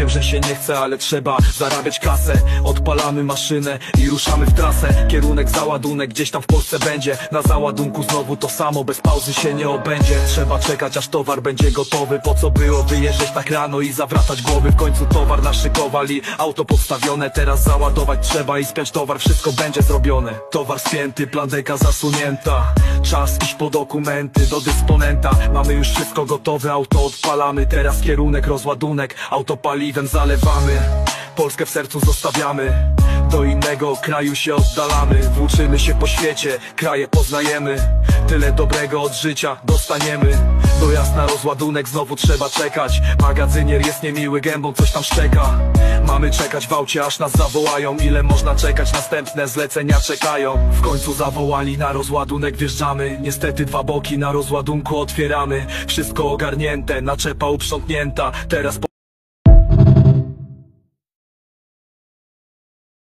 Wiem, że się nie chce, ale trzeba zarabiać kasę. Odpalamy maszynę i ruszamy w trasę. Kierunek załadunek gdzieś tam w Polsce będzie. Na załadunku znowu to samo, bez pauzy się nie obędzie. Trzeba czekać aż towar będzie gotowy. Po co było wyjeżdżać tak rano i zawracać głowy? W końcu towar naszykowali, auto podstawione. Teraz załadować trzeba i spiąć towar, wszystko będzie zrobione. Towar spięty, plandeka zasunięta. Czas iść po dokumenty do dysponenta. Mamy już wszystko gotowe, auto odpalamy. Teraz kierunek, rozładunek, auto paliwem zalewamy. Polskę w sercu zostawiamy. Do innego kraju się oddalamy. Włóczymy się po świecie, kraje poznajemy. Tyle dobrego od życia dostaniemy. Dojazd na rozładunek znowu trzeba czekać. Magazynier jest niemiły, gębą coś tam szczeka. Mamy czekać w aucie aż nas zawołają. Ile można czekać, następne zlecenia czekają. W końcu zawołali na rozładunek wjeżdżamy. Niestety dwa boki na rozładunku otwieramy. Wszystko ogarnięte, naczepa uprzątnięta. Teraz